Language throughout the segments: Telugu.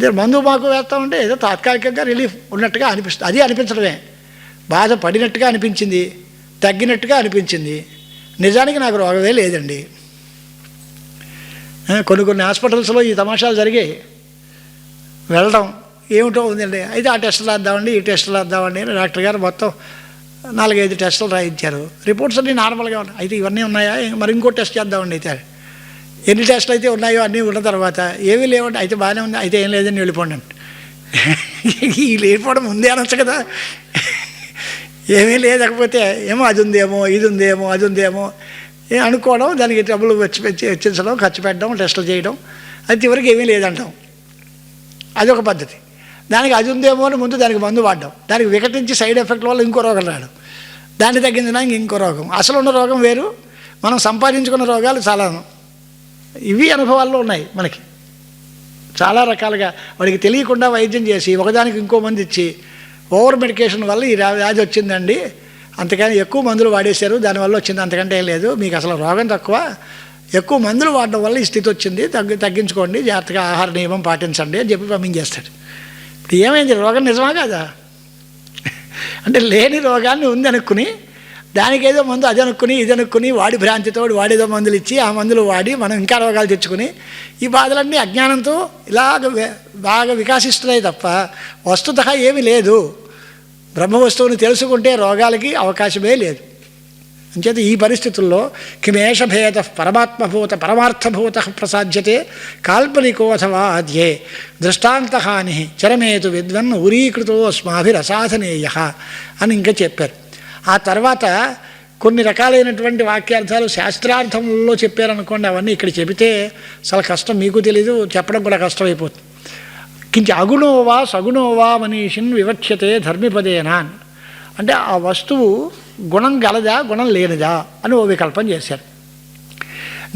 అంటే మందు మాకు వేస్తామంటే ఏదో తాత్కాలికంగా రిలీఫ్ ఉన్నట్టుగా అనిపిస్తుంది. అది అనిపించడమే. బాధ పడినట్టుగా అనిపించింది తగ్గినట్టుగా అనిపించింది. నిజానికి నాకు రోగమే లేదండి. కొన్ని కొన్ని హాస్పిటల్స్లో ఈ తమాషాలు జరిగాయి. వెళ్ళడం ఏమిటో ఉందండి. అయితే ఆ టెస్టులు రాద్దామండి ఈ టెస్టులు రాద్దామండి అని డాక్టర్ గారు మొత్తం నాలుగైదు టెస్టులు రాయించారు. రిపోర్ట్స్ అన్నీ నార్మల్గా ఉన్నాయి. అయితే ఇవన్నీ ఉన్నాయా? మరి ఇంకో టెస్ట్ చేద్దామండి అయితే. ఎన్ని టెస్టులు అయితే ఉన్నాయో అన్నీ ఉన్న తర్వాత ఏమీ లేవండి. అయితే బాగానే ఉంది. అయితే ఏం లేదని వెళ్ళిపోండి అంట. ఈ లేకపోవడం ముందే అనొచ్చు కదా. ఏమీ లేకపోతే ఏమో అది ఉందేమో ఇది ఉందేమో అది ఉందేమో అనుకోవడం దానికి డబ్బులు వచ్చి పెంచి వెచ్చించడం ఖర్చు పెట్టడం టెస్టులు చేయడం అది చివరికి ఏమీ లేదంటాం. అదొక పద్ధతి. దానికి అది ఉందేమో అని ముందు దానికి మందు వాడడం. దానికి వికటించి సైడ్ ఎఫెక్ట్ వల్ల ఇంకో రోగం రావడం దాన్ని తగ్గించడానికి ఇంకో రోగం. అసలు ఉన్న రోగం వేరు. మనం సంపాదించుకున్న రోగాలు చాలా ఇవి అనుభవాల్లో ఉన్నాయి మనకి. చాలా రకాలుగా వాడికి తెలియకుండా వైద్యం చేసి ఒకదానికి ఇంకో మంది ఇచ్చి ఓవర్ మెడికేషన్ వల్ల ఈ వ్యాధి వచ్చిందండి. అంతకని ఎక్కువ మందులు వాడేశారు. దానివల్ల వచ్చింది అంతకంటే ఏం లేదు. మీకు అసలు రోగం తక్కువ. ఎక్కువ మందులు వాడడం వల్ల ఈ స్థితి వచ్చింది. తగ్గి తగ్గించుకోండి. జాగ్రత్తగా ఆహార నియమం పాటించండి అని చెప్పి పంపించేస్తాడు. ఇప్పుడు ఏమైంది? రోగం నిజమా కదా? అంటే లేని రోగాన్ని ఉంది దానికేదో దానికి ఏదో మందు అది అనుకుని ఇది అనుకుని వాడి భ్రాంతితో వాడేదో మందులు ఇచ్చి ఆ మందులు వాడి మనం ఇంకా రోగాలు తెచ్చుకుని ఈ బాధలన్నీ అజ్ఞానంతో ఇలాగ బాగా వికాసిస్తున్నాయి తప్ప వస్తుత ఏమీ లేదు. బ్రహ్మ వస్తువుని తెలుసుకుంటే రోగాలకి అవకాశమే లేదు. అంచేత ఈ పరిస్థితుల్లో కిమేష భేద పరమాత్మభూత పరమార్థభూత ప్రసాధ్యతే కాల్పనికోథవా అధ్యే దృష్టాంతహాని చరమేతు విద్వన్ ఉరీకృతో అస్మాభిరసాధనేయ అని ఇంకా చెప్పారు. ఆ తర్వాత కొన్ని రకాలైనటువంటి వాక్యార్థాలు శాస్త్రార్థంలో చెప్పారనుకోండి అవన్నీ ఇక్కడ చెబితే చాలా కష్టం మీకు తెలీదు చెప్పడం కూడా కష్టమైపోతుంది. కించి అగుణోవా సగుణోవా మనీషిన్ వివక్షతే ధర్మిపదేనా అంటే ఆ వస్తువు గుణం గలదా గుణం లేనిదా అని ఓ వికల్పం చేశారు.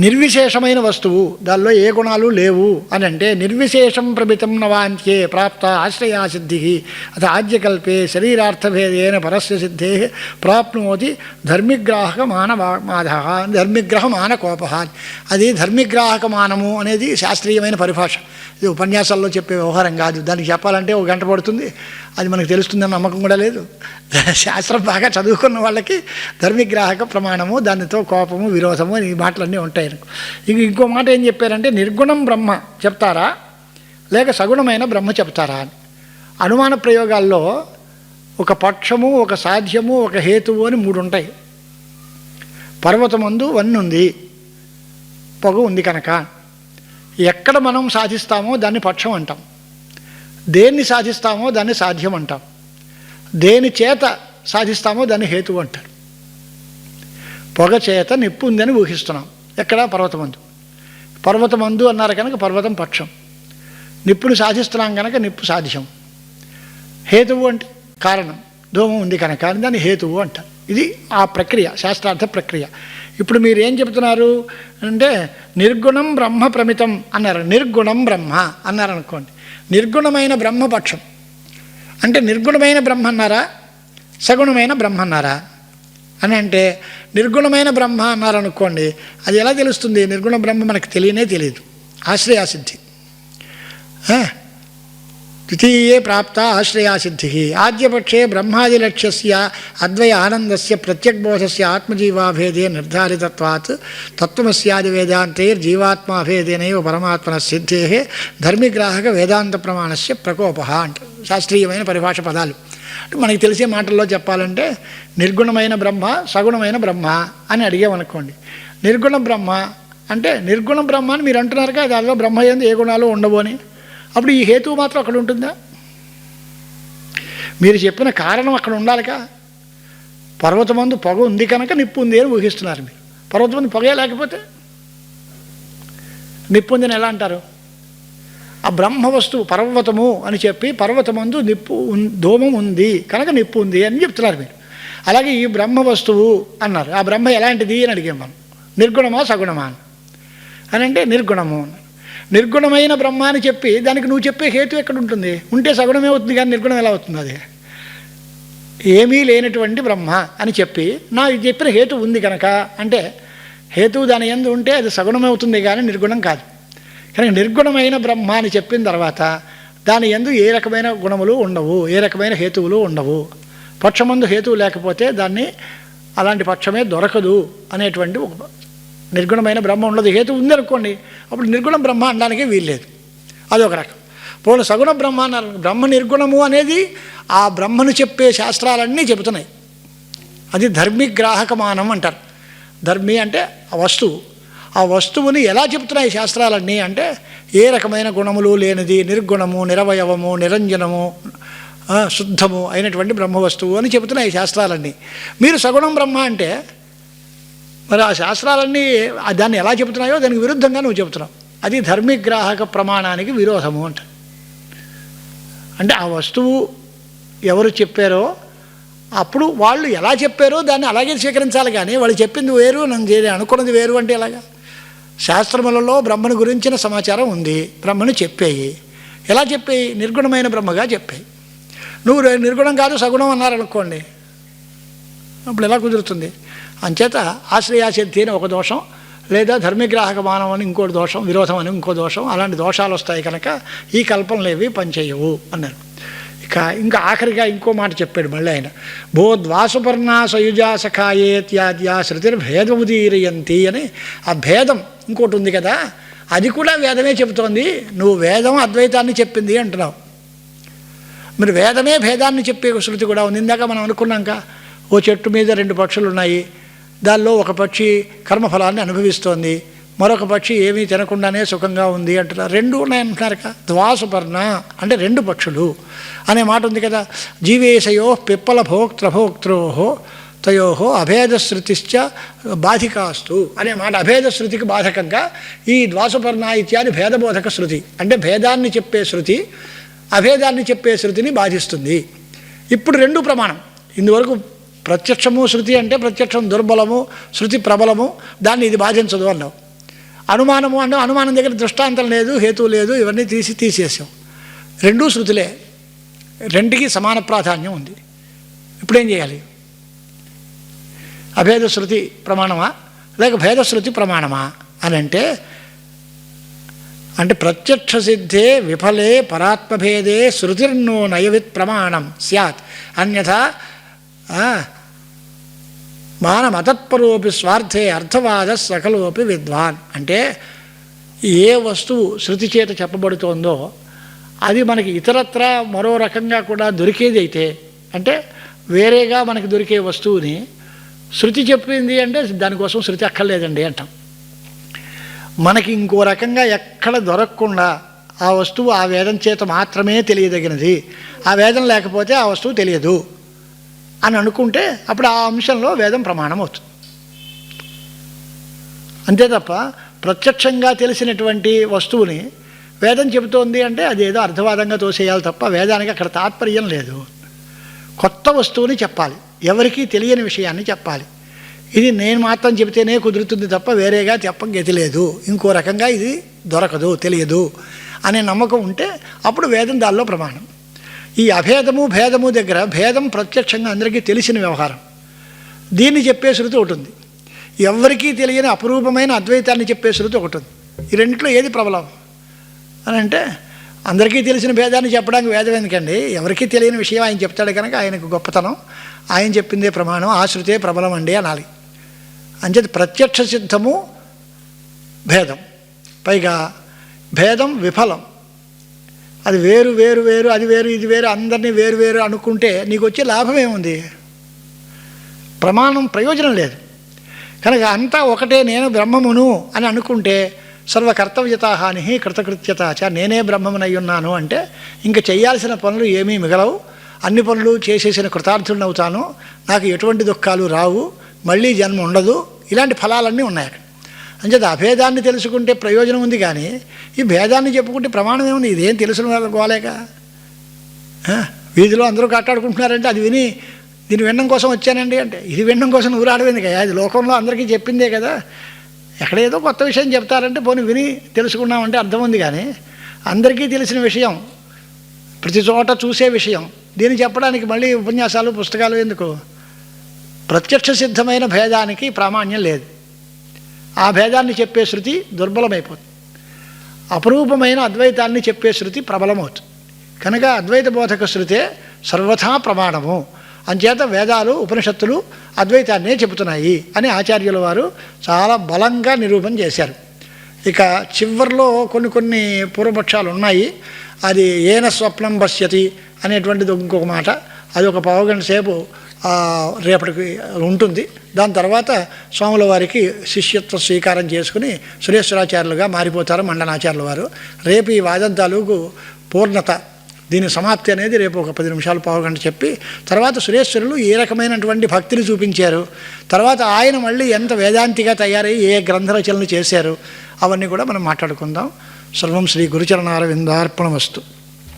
నిర్విశేషమైన వస్తువు దానిలో ఏ గుణాలు లేవు అని అంటే నిర్విశేషం ప్రమితం నవాంత్యే ప్రాప్త ఆశ్రయాసిద్ధి అత ఆద్యకల్పే శరీరార్థభేదేన పరస్య సిద్ధే ప్రాప్నోతి ధర్మిగ్రాహక మాన మాధ ధర్మిగ్రహ మానకోప అది ధర్మిగ్రాహక మానము అనేది శాస్త్రీయమైన పరిభాష. ఇది ఉపన్యాసాల్లో చెప్పే వ్యవహారం కాదు. దానికి చెప్పాలంటే ఒక గంట పడుతుంది. అది మనకు తెలుస్తుందని నమ్మకం కూడా లేదు. శాస్త్రం బాగా చదువుకున్న వాళ్ళకి ధర్మిగ్రాహక ప్రమాణము దానితో కోపము విరోధము ఈ మాటలన్నీ ఉంటాయి ఇంక ఇంకో మాట ఏం చెప్పారంటే నిర్గుణం బ్రహ్మ చెప్తారా? లేక సగుణమైన బ్రహ్మ చెప్తారా అని. అనుమాన ప్రయోగాల్లో ఒక పక్షము ఒక సాధ్యము ఒక హేతువు అని మూడు ఉంటాయి. పర్వతమందు వన్నుంది పొగ ఉంది కనుక. ఎక్కడ మనం సాధిస్తామో దాన్ని పక్షం అంటాం. దేన్ని సాధిస్తామో దాన్ని సాధ్యం అంటాం. దేని చేత సాధిస్తామో దాన్ని హేతువు అంటారు. పొగ చేత నిప్పు ఉందని ఊహిస్తున్నాం. ఎక్కడ పర్వతమందు. పర్వతమందు అన్నారు కనుక పర్వతం పక్షం. నిప్పును సాధిస్తున్నాం కనుక నిప్పు సాధ్యం. హేతువు అంటే కారణం. ధూమం ఉంది కనుక దాన్ని హేతువు అంటారు. ఇది ఆ ప్రక్రియ శాస్త్రార్థ ప్రక్రియ. ఇప్పుడు మీరు ఏం చెప్తున్నారు అంటే నిర్గుణం బ్రహ్మ ప్రమితం అన్నారు. నిర్గుణం బ్రహ్మ అన్నారు అనుకోండి. నిర్గుణమైన బ్రహ్మపక్షం. అంటే నిర్గుణమైన బ్రహ్మ అన్నారా? సగుణమైన బ్రహ్మ అన్నారా? అని అంటే నిర్గుణమైన బ్రహ్మ అన్నారనుకోండి అది ఎలా తెలుస్తుంది? నిర్గుణ బ్రహ్మ మనకు తెలియనే తెలియదు. ఆశ్రయాసిద్ధి. ద్వితీయే ప్రాప్త ఆశ్రయాసిద్ధి ఆద్యపక్షే బ్రహ్మాదిలక్ష్య అద్వయ ఆనందస్య ప్రత్యగ్బోధస్య ఆత్మజీవాభేదే నిర్ధారితత్వాత్ తత్వమస్యాది వేదాంతైర్జీవాత్మాభేదేనైవ పరమాత్మన సిద్ధే ధర్మిగ్రాహక వేదాంత ప్రమాణస్య ప్రకోప అంట శాస్త్రీయమైన పరిభాష పదాలు మనకి తెలిసే మాటల్లో చెప్పాలంటే నిర్గుణమైన బ్రహ్మ సగుణమైన బ్రహ్మ అని అడిగామనుకోండి. నిర్గుణ బ్రహ్మ అంటే నిర్గుణ బ్రహ్మ అని మీరు కదా దానిలో బ్రహ్మ ఏంది ఏ గుణాలు ఉండవు అని. అప్పుడు ఈ హేతువు మాత్రం అక్కడ ఉంటుందా? మీరు చెప్పిన కారణం అక్కడ ఉండాలిగా. పర్వతమందు పొగ ఉంది కనుక నిప్పు ఉంది అని ఊహిస్తున్నారు మీరు. పర్వతమందు పొగే లేకపోతే? నిప్పు ఉందని ఎలా అంటారు? ఆ బ్రహ్మ వస్తువు పర్వతము అని చెప్పి పర్వతమందు నిప్పు ఉన్- ధూమం ఉంది కనుక నిప్పు ఉంది అని చెప్తున్నారు మీరు. అలాగే ఈ బ్రహ్మ వస్తువు అన్నారు. ఆ బ్రహ్మ ఎలాంటిది అని అడిగాం మనం. నిర్గుణమా సగుణమా అని. అని అంటే నిర్గుణము అన్నారు నిర్గుణమైన బ్రహ్మ అని చెప్పి దానికి నువ్వు చెప్పే హేతు ఎక్కడ ఉంటుంది ఉంటే సగుణమే అవుతుంది కానీ నిర్గుణం ఎలా అవుతుంది అది? ఏమీ లేనటువంటి బ్రహ్మ అని చెప్పి నా చెప్పిన హేతు ఉంది కనుక అంటే హేతువు దాని ఎందు ఉంటే అది సగుణమవుతుంది కానీ నిర్గుణం కాదు. కనుక నిర్గుణమైన బ్రహ్మ అని చెప్పిన తర్వాత దాని ఎందు ఏ రకమైన గుణములు ఉండవు ఏ రకమైన హేతువులు ఉండవు. పక్షమందు హేతువు లేకపోతే దాన్ని అలాంటి పక్షమే దొరకదు అనేటువంటి ఒక నిర్గుణమైన బ్రహ్మ ఉండదు హేతు ఉందనుకోండి అప్పుడు నిర్గుణ బ్రహ్మ అనడానికి వీల్లేదు. అదొక రకం. పోను సగుణ బ్రహ్మ అన్నారు బ్రహ్మ నిర్గుణము అనేది ఆ బ్రహ్మను చెప్పే శాస్త్రాలన్నీ చెబుతున్నాయి. అది ధర్మిగ్రాహకమానం అంటారు. ధర్మి అంటే ఆ వస్తువు. ఆ వస్తువుని ఎలా చెప్తున్నాయి శాస్త్రాలన్నీ అంటే ఏ రకమైన గుణములు లేనిది నిర్గుణము నిరవయవము నిరంజనము శుద్ధము అయినటువంటి బ్రహ్మ వస్తువు అని చెబుతున్నాయి శాస్త్రాలన్నీ. మీరు సగుణం బ్రహ్మ అంటే మరి ఆ శాస్త్రాలన్నీ దాన్ని ఎలా చెబుతున్నాయో దానికి విరుద్ధంగా నువ్వు చెబుతున్నావు. అది ధర్మిగ్రాహక ప్రమాణానికి విరోధము అంట. అంటే ఆ వస్తువు ఎవరు చెప్పారో అప్పుడు వాళ్ళు ఎలా చెప్పారో దాన్ని అలాగే స్వీకరించాలి కానీ వాళ్ళు చెప్పింది వేరు నన్ను చేయ అనుకున్నది వేరు అంటే ఎలాగా? శాస్త్రములలో బ్రహ్మను గురించిన సమాచారం ఉంది బ్రహ్మను చెప్పాయి. ఎలా చెప్పేయి? నిర్గుణమైన బ్రహ్మగా చెప్పాయి. నువ్వు నిర్గుణం కాదు సగుణం అన్నారనుకోండి అప్పుడు ఎలా కుదురుతుంది? అంచేత ఆశ్రయాసిద్ధి అని ఒక దోషం లేదా ధర్మగ్రాహక మానం అని ఇంకోటి దోషం విరోధం అని ఇంకో దోషం అలాంటి దోషాలు వస్తాయి కనుక ఈ కల్పనలేవి పనిచేయవు అన్నారు. ఇక ఇంకా ఆఖరిగా ఇంకో మాట చెప్పాడు మళ్ళీ ఆయన. భో సయుజా సఖాయే త్యాద్యా శృతిర్భేదముదీరయంతి అని. ఆ భేదం ఇంకోటి ఉంది కదా అది కూడా వేదమే చెబుతోంది. నువ్వు వేదం అద్వైతాన్ని చెప్పింది అంటున్నావు. మరి వేదమే భేదాన్ని చెప్పే ఒక శృతి కూడా ఉంది. ఇందాక మనం అనుకున్నాక ఓ చెట్టు మీద రెండు పక్షులు ఉన్నాయి దానిలో ఒక పక్షి కర్మఫలాన్ని అనుభవిస్తోంది మరొక పక్షి ఏమీ తినకుండానే సుఖంగా ఉంది అంటున్నారు. రెండు ఉన్నాయంటున్నారు కదా ద్వాసుపర్ణ అంటే రెండు పక్షులు అనే మాట ఉంది కదా. జీవేశయో పిప్పల భోక్తృభోక్త్రో తయో అభేదశ్రుతిశ్చ బాధికాస్తు అనే మాట. అభేదశ్రుతికి బాధకంగా ఈ ద్వాసుపర్ణ ఇత్యాది భేదబోధక శృతి అంటే భేదాన్ని చెప్పే శృతి అభేదాన్ని చెప్పే శృతిని బాధిస్తుంది. ఇప్పుడు రెండు ప్రమాణం. ఇందువరకు ప్రత్యక్షము శృతి అంటే ప్రత్యక్షం దుర్బలము శృతి ప్రబలము దాన్ని ఇది బాధించదు అన్నావు. అనుమానము అన్న అనుమానం దగ్గర దృష్టాంతం లేదు హేతు లేదు ఇవన్నీ తీసి తీసేసాం రెండూ శృతులే. రెండుకి సమాన ప్రాధాన్యం ఉంది. ఇప్పుడేం చేయాలి? అభేద శృతి ప్రమాణమా? లేక భేద శృతి ప్రమాణమా? అని అంటే అంటే ప్రత్యక్ష సిద్ధే విఫలే పరాత్మభేదే శృతిర్నో నయవిత్ ప్రమాణం. స్యాత్. అన్యథా మానమతత్పరోపి స్వార్థే అర్థవాద సకలోపి విద్వాన్. అంటే ఏ వస్తువు శృతి చేత చెప్పబడుతోందో అది మనకి ఇతరత్ర మరో రకంగా కూడా దొరికేది అయితే అంటే వేరేగా మనకి దొరికే వస్తువుని శృతి చెప్పింది అంటే దానికోసం శృతి అక్కర్లేదండి అంటాం. మనకి ఇంకో రకంగా ఎక్కడ దొరకకుండా ఆ వస్తువు ఆ వేదం చేత మాత్రమే తెలియదగినది. ఆ వేదం లేకపోతే ఆ వస్తువు తెలియదు. అని అనుకుంటే అప్పుడు ఆ అంశంలో వేదం ప్రమాణం అవుతుంది. అంతే తప్ప ప్రత్యక్షంగా తెలిసినటువంటి వస్తువుని వేదం చెబుతోంది అంటే అదేదో అర్థవాదంగా తోసేయాలి తప్ప వేదానికి అక్కడ తాత్పర్యం లేదు. కొత్త వస్తువుని చెప్పాలి. ఎవరికీ తెలియని విషయాన్ని చెప్పాలి. ఇది నేను మాత్రం చెబితేనే కుదురుతుంది తప్ప వేరేగా చెప్ప గతి లేదు. ఇంకో రకంగా ఇది దొరకదు తెలియదు అనే నమ్మకం ఉంటే అప్పుడు వేదం దానిలో ప్రమాణం. ఈ అభేదము భేదము దగ్గర భేదం ప్రత్యక్షంగా అందరికీ తెలిసిన వ్యవహారం. దీన్ని చెప్పే శృతి ఒకటి ఉంది. ఎవరికీ తెలియని అపురూపమైన అద్వైతాన్ని చెప్పే శృతి ఒకటి ఉంది. ఈ రెంట్లో ఏది ప్రబలం? అని అంటే అందరికీ తెలిసిన భేదాన్ని చెప్పడానికి వేదం ఎందుకండి? ఎవరికీ తెలియని విషయం ఆయన చెప్తాడు కనుక ఆయనకు గొప్పతనం. ఆయన చెప్పిందే ప్రమాణం ఆశ్రుతే ప్రబలం అండి అనాలి. అంచేది ప్రత్యక్ష సిద్ధము భేదం. పైగా భేదం విఫలం. అది వేరు వేరు వేరు అది వేరు ఇది వేరు అందరినీ వేరు వేరు అనుకుంటే నీకు వచ్చే లాభం ఏముంది? ప్రమాణం ప్రయోజనం లేదు. కనుక అంతా ఒకటే నేను బ్రహ్మమును అని అనుకుంటే సర్వ కర్తవ్యత కృతకృత్యత నేనే బ్రహ్మమునై ఉన్నాను అంటే ఇంక చేయాల్సిన పనులు ఏమీ మిగలవు. అన్ని పనులు చేసేసిన కృతార్థుడిని అవుతాను నాకు ఎటువంటి దుఃఖాలు రావు. మళ్ళీ జన్మ ఉండదు. ఇలాంటి ఫలాలన్నీ ఉన్నాయి అక్కడ. అంచేది అభేదాన్ని తెలుసుకుంటే ప్రయోజనం ఉంది కానీ ఈ భేదాన్ని చెప్పుకుంటే ప్రమాణం ఏముంది? ఇదేం తెలుసుకున్న వీధిలో అందరూ కట్టాడుకుంటున్నారంటే అది విని దీన్ని వినడం కోసం వచ్చానండి అంటే ఇది వినడం కోసం నువ్వు రావడం కదా అది లోకంలో అందరికీ చెప్పిందే కదా. ఎక్కడేదో కొత్త విషయం చెప్తారంటే పోనీ విని తెలుసుకున్నామంటే అర్థం ఉంది కానీ అందరికీ తెలిసిన విషయం ప్రతి చోట చూసే విషయం దీన్ని చెప్పడానికి మళ్ళీ ఉపన్యాసాలు పుస్తకాలు ఎందుకు? ప్రత్యక్ష సిద్ధమైన భేదానికి ప్రామాణ్యం లేదు. ఆ భేదాన్ని చెప్పే శృతి దుర్బలమైపోతుంది. అపురూపమైన అద్వైతాన్ని చెప్పే శృతి ప్రబలమవుతుంది. కనుక అద్వైత బోధక శృతే సర్వథా ప్రమాణము. అంచేత వేదాలు ఉపనిషత్తులు అద్వైతాన్నే చెబుతున్నాయి అని ఆచార్యుల వారు చాలా బలంగా నిరూపణ చేశారు. ఇక చివరిలో కొన్ని కొన్ని పూర్వపక్షాలు ఉన్నాయి అది ఏన స్వప్నం పశ్యతి అనేటువంటిది ఇంకొక మాట. అది ఒక పావుగంట సేపు రేపటికి ఉంటుంది. దాని తర్వాత స్వాముల వారికి శిష్యత్వ స్వీకారం చేసుకుని సురేశ్వరాచార్యులుగా మారిపోతారు మండనాచార్యుల వారు. రేపు ఈ వాదం తాలూకు పూర్ణత దీని సమాప్తి అనేది రేపు ఒక పది నిమిషాలు పావుగంట చెప్పి తర్వాత సురేశ్వరులు ఏ రకమైనటువంటి భక్తిని చూపించారు తర్వాత ఆయన మళ్ళీ ఎంత వేదాంతిగా తయారై ఏ గ్రంథ రచనలు చేశారు అవన్నీ కూడా మనం మాట్లాడుకుందాం. సర్వం శ్రీ గురుచరణార విందార్పణ వస్తు